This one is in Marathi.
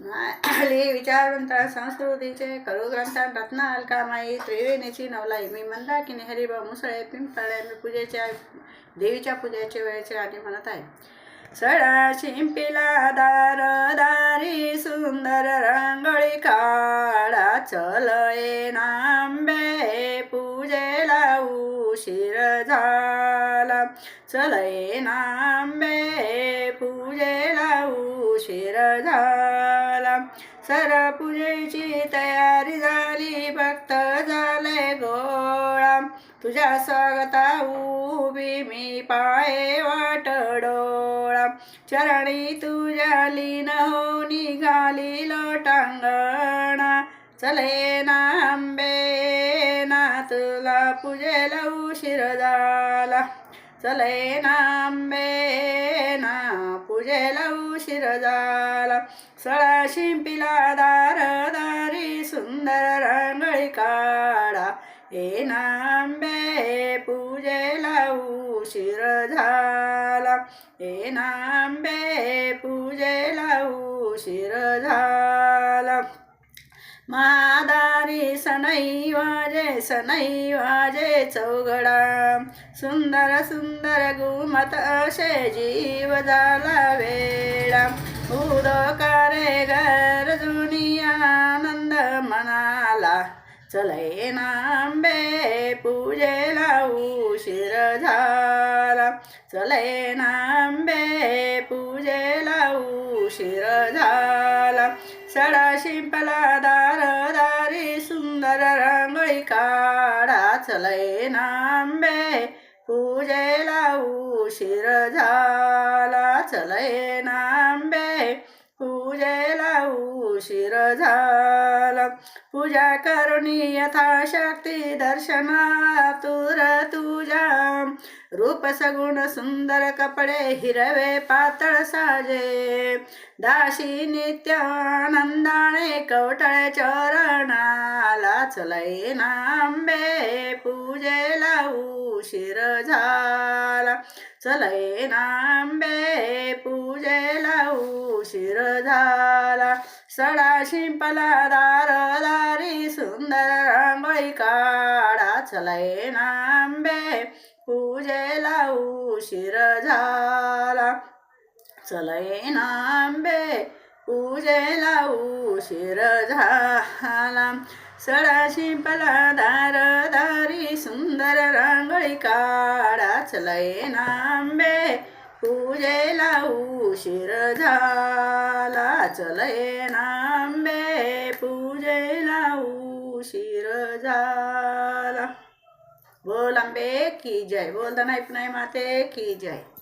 माली विचारवंता संस्कृतीचे करू ग्रंथान रत्ना अलकामाई त्रिवेणीची नवलाई. मी मंदाकिनी हरिभाऊ मुसळे पिंपळे मी पूजेच्या देवीच्या पूजेच्या वेळेचे आणि म्हणत आहे. सडा शिंपीला दार दारी सुंदर रांगोळी काळा चल नांबे पूजेला उशीर झाला. चल नांबे पूजेला उशीर झाला. सर पूजेची तयारी झाली भक्त झाले गोळा. तुझ्या स्वागता उभी मी पाये वाट डोळा चरणी तुझ्या लीन हो निघाली लोटांगणा. चले नांबे ना तुला पूजेला उशीर झाला. चले नांबे ना पूजेला उशीर झाला सळा शिंपीला दार दारी सुंदर रांगळी काढा. ए नांबे पूजेला उशीर झाला ए नांबे पूजेला उशीर झाला मादारी सनई वाजे सनई वाजे चौघडा. सुंदर सुंदर गुमत असे जीव झाला वेळा उदकारे गरजुनी आनंद मनाला. चले नांबे पूजेला उशीर झाला. चले नांबे पूजेला उशीर झाला. सडा शिंपला दा काढा चलय नांबे. पूजेला उशीर झाला चलय नांबे. पूजेला उशीर झाला. पूजा करुणी यथाशक्ती दर्शनातुर तुझ्या रूप सगुण सुंदर कपडे हिरवे पातळ साजे. दाशी नित्य आनंदाने कवटळ चरणाला चलय नांबे पूजेला उशीर झाला. चलय नांबे पूजेला उशीर झाला. सडा शिंपला दार दारी सुंदर रांगोळी काढा. चलय नांबे पूजेला उशीर झाला. चलय नांबे पूजेला उशीर झाला. सडा शिंपला दार दारी सुंदर रांगोळी काढा. चलय नांबे पूजेला उशीर झाला. चलय नांबे पूजेला उशीर झाला. बोल आंबे की जय. बोल नाही माते की जय.